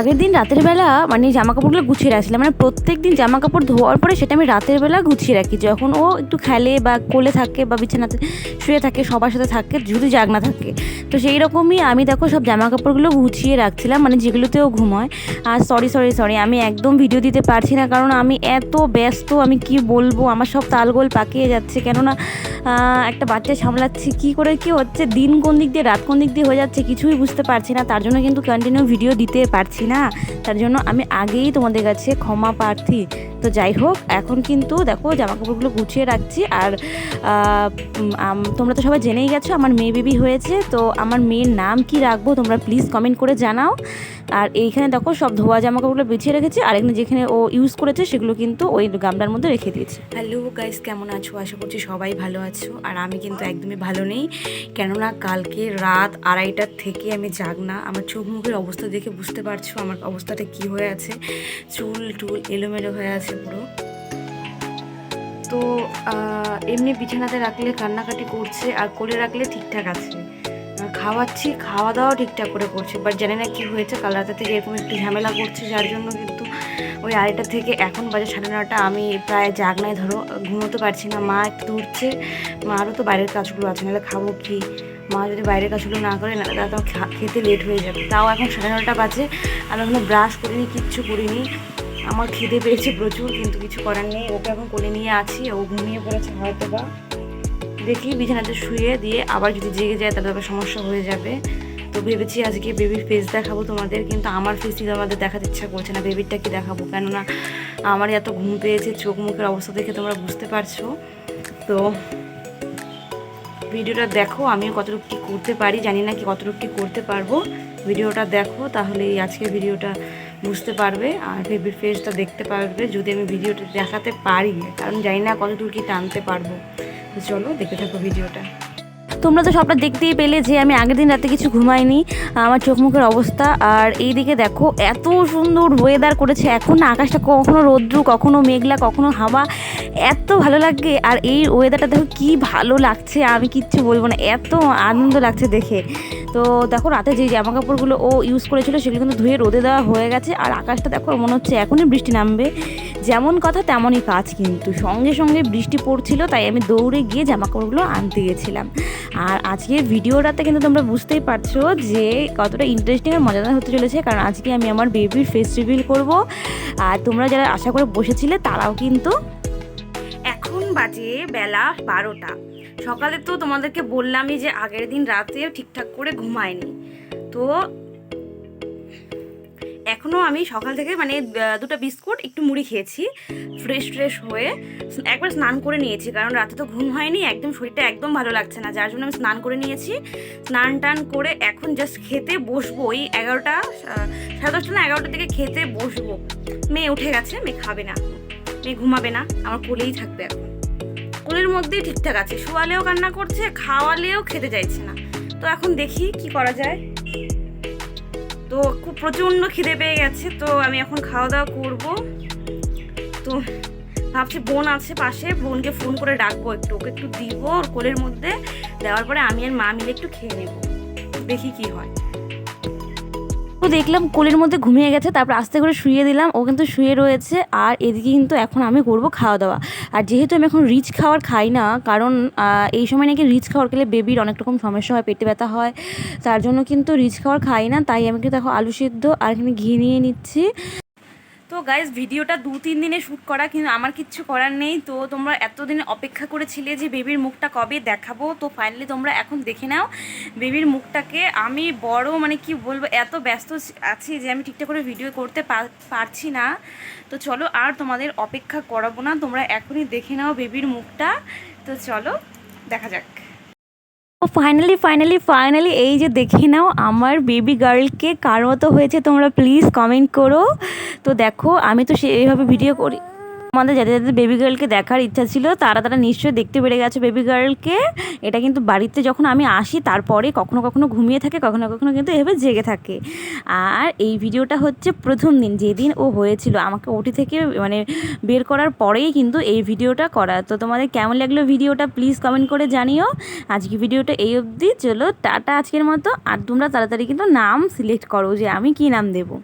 আগের দিন রাতের বেলা মানে জামা কাপড়গুলো গুছিয়ে রাখছিলাম। মানে প্রত্যেক দিন জামা কাপড় ধোয়ার পরে সেটা আমি রাতের বেলা গুছিয়ে রাখি। যখন ও একটু খেলে বা কোলে থাকে বা বিছানাতে শুয়ে থাকে, সবার সাথে থাকে যদি জাগ না থাকে। তো সেই রকমই আমি দেখো সব জামা কাপড়গুলো গুছিয়ে রাখছিলাম মানে যেগুলোতেও ঘুমোয়। আর সরি সরি সরি আমি একদম ভিডিও দিতে পারছি না, কারণ আমি এত ব্যস্ত, আমি কি বলব? আমার সব তালগোল পাকিয়ে যাচ্ছে, কেননা একটা বাচ্চা সামলাচ্ছি, কি করে কি হচ্ছে? দিন কোন দিক দিয়ে, রাত কোন দিক দিয়ে হয়ে যাচ্ছে কিছুই বুঝতে পারছি না। তার জন্য কিন্তু কন্টিনিউ ভিডিও দিতে পারছি তার জন্য আমি আগেই তোমাদের কাছে ক্ষমা প্রার্থী। তো যাই হোক, এখন কিন্তু দেখো জামা কাপড়গুলো গুছিয়ে রাখছি আর তোমরা তো সবাই জেনেই গেছো আমার মেয়ে বেবি হয়েছে। তো আমার মেয়ের নাম কি রাখব তোমরা প্লিজ কমেন্ট করে জানাও। আর এইখানে দেখো সব ধোয়া জামা কাপড়গুলো বিছিয়ে রেখেছি। আর এখানে যেখানে ও ইউজ করেছে সেগুলো কিন্তু ওই গামলার মধ্যে রেখে দিয়েছি। হ্যালো গাইস কেমন আছো? আশা করছি সবাই ভালো আছো। আর আমি কিন্তু একদমই ভালো নেই। কেননা কালকে রাত আড়াইটার থেকে আমি জাগ না আমার চোখ মুখের অবস্থা দেখে বুঝতে পারছ? আমার অবস্থাটা কি হয়ে আছে? চুল টুল এলোমেলো হয়ে আছে পুরো। তো এমনি বিছানাতে রাখলে কান্নাকাটি করছে, আর কোলে রাখলে ঠিকঠাক আছে। খাওয়াচ্ছি খাওয়া দাওয়া ঠিকঠাক করে করছে বাট জানি না কী হয়েছে, কাল রাতে থেকে এরকম একটু ঝামেলা করছে, যার জন্য কিন্তু ওই আড়াইটা থেকে এখন বাজে সাড়ে নটা আমি প্রায় জাগনায় ধরো, ঘুমোতে পারছি না, মা একটু উঠছে মারও তো বাইরের কাজগুলো আছে, নাহলে খাব কি? মা যদি বাইরের কাজগুলো না করে না তাহলে তো খা- খেতে লেট হয়ে যাবে। তাও এখন সাড়ে নটা বাজে, আমি এখনও ব্রাশ করিনি, কিচ্ছু করিনি। আমার খিদে পেয়েছে প্রচুর, কিন্তু কিছু করার নেই। ওকে এখন কোলে নিয়ে আছি, ও ঘুমিয়ে পড়েছে হয়তো বা দেখি বিছানাতে শুয়ে দিয়ে আবার যদি জেগে যায়, তাহলে আবার সমস্যা হয়ে যাবে। তো ভেবেছি আজকে বেবির ফেস দেখাবো তোমাদের, কিন্তু আমার ফেসই তোমাদের দেখাতে ইচ্ছা করছে না বেবিরটা কি দেখাবো? কেননা আমার এত ঘুম পেয়েছে, চোখ মুখের অবস্থা দেখে তোমরা বুঝতে পারছ। তো ভিডিওটা দেখো, আমিও কতটুকু কী করতে পারি, জানি না কি কতটুকু কী করতে পারব। ভিডিওটা দেখো, তাহলে এই আজকের ভিডিওটা বুঝতে পারবে, আর বেবির ফেসটা দেখতে পারবে, যদি আমি ভিডিওটা দেখাতে পারি, কারণ জানি না কতটুকু কী টানতে পারব। চলো দেখে থাকো ভিডিওটা। তোমরা তো সবটা দেখতেই পেলে যে আমি আগের দিন রাতে কিছু ঘুমাইনি, আমার চোখ মুখের অবস্থা। আর এই দিকে দেখো, এত সুন্দর ওয়েদার করেছে। এখন না, আকাশটা কখনো রৌদ্র, কখনো মেঘলা, কখনো হাওয়া, এত ভালো লাগে। আর এই ওয়েদারটা দেখো, কি ভালো লাগছে, আমি কিচ্ছু বলব না। এত আনন্দ লাগছে দেখে। তো দেখো রাতে যে জামা কাপড়গুলো ও ইউজ করেছিল সেগুলো কিন্তু ধুয়ে রোদে দেওয়া হয়ে গেছে। আর আকাশটা দেখো, মনে হচ্ছে এখনই বৃষ্টি নামবে। যেমন কথা তেমনই কাজ কিন্তু। সঙ্গে সঙ্গে বৃষ্টি পড়ছিল, তাই আমি দৌড়ে গিয়ে জামা কাপড়গুলো আনতে গেছিলাম। আর আজকের ভিডিওটাতে কিন্তু তোমরা বুঝতেই পারছ যে কতটা ইন্টারেস্টিং আর মজাদার হতে চলেছে। কারণ আজকে আমি আমার বেবির ফেস রিভিল করব। আর তোমরা যারা আশা করে বসেছিলে, তারাও কিন্তু এখন বাজে বেলা বারোটা। সকালে তো তোমাদেরকে বললামই যে আগের দিন রাতে ঠিকঠাক করে ঘুমায়নি। তো এখনও আমি সকাল থেকে মানে দুটো বিস্কুট, একটু মুড়ি খেয়েছি ফ্রেশ ফ্রেশ হয়ে একবার স্নান করে নিয়েছি, কারণ রাতে তো ঘুম হয়নি, একদম শরীরটা একদম ভালো লাগছে না, যার জন্য আমি স্নান করে নিয়েছি। স্নান টান করে এখন জাস্ট খেতে বসবো, ওই এগারোটা সাড়ে দশটা না এগারোটার দিকে খেতে বসবো। মেয়ে উঠে গেছে, মেয়ে খাবে না, মেয়ে ঘুমাবে না, আমার কোলেই থাকবে এখন। কোলের মধ্যেই ঠিকঠাক আছে। শোয়ালেও কান্না করছে, খাওয়ালেও খেতে চাইছে না। তো এখন দেখি কি করা যায়। তো খুব প্রচণ্ড খিদে পেয়ে গেছে, তো আমি এখন খাওয়া দাওয়া করব। তো ভাবছি বোন আছে পাশে, বোনকে ফোন করে ডাকবো একটু। ওকে একটু দিব ওর কোলের মধ্যে, দেওয়ার পরে আমি আর মা মিলে একটু খেয়ে নেব। দেখি কি হয়। ও দেখলাম কোলের মধ্যে ঘুমিয়ে গেছে, তারপর আস্তে করে শুয়ে দিলাম। ও কিন্তু শুয়ে রয়েছে আর এদিকে কিন্তু এখন আমি করব খাওয়া দাওয়া আর যেহেতু আমি এখন রিচ খাওয়ার খাই না, কারণ এই সময় নাকি রিচ খাওয়ার খেলে বেবির অনেক রকম সমস্যা হয়, পেটে ব্যথা হয়, তার জন্য কিন্তু রিচ খাওয়ার খাই না, তাই আমি কিন্তু এখন আলু সিদ্ধ আর এখানে ঘি নিয়ে নিচ্ছি। তো গাইজ ভিডিওটা দু, তিন দিনে শ্যুট করা, কিন্তু আমার কিচ্ছু করার নেই। তো তোমরা এতদিন অপেক্ষা করেছিলে যে বেবির মুখটা কবে দেখাবো। তো ফাইনালি তোমরা এখন দেখে নাও বেবির মুখটাকে। আমি বড় মানে কি বলব, এত ব্যস্ত আছি যে আমি ঠিকঠাক করে ভিডিও করতে পার- পারছি না। তো চলো, আর তোমাদের অপেক্ষা করাবো না। তোমরা এখনই দেখে নাও বেবির মুখটা। তো চলো, দেখা যাক। ফাইনালি ফাইনালি ফাইনালি এই যে দেখে নাও, আমার বেবি গার্লকে কার মতো হয়েছে তোমরা প্লিজ কমেন্ট করো। তো দেখো, আমি তো সেইভাবে ভিডিও করি আমাদের যাদের যাদের বেবি গার্লকে দেখার ইচ্ছা ছিল, তারা তারা নিশ্চয়ই দেখতে পেরে গেছে বেবি গার্লকে এটা কিন্তু বাড়িতে যখন আমি আসি, তারপরে কখনো কখনো ঘুমিয়ে থাকে, কখনো কখনো কিন্তু এভাবে জেগে থাকে। আর এই ভিডিওটা হচ্ছে প্রথম দিন, যেদিন ও হয়েছিল। আমাকে ওটি থেকে মানে বের করার পরেই কিন্তু এই ভিডিওটা করা। তো তোমাদের কেমন লাগল ভিডিওটা প্লিজ কমেন্ট করে জানিও। আজকে ভিডিওটা এই অবধি, চলো টাটা আজকের মতো। আর তোমরা তাড়াতাড়ি কিন্তু নাম সিলেক্ট করো যে আমি কি নাম দেবো।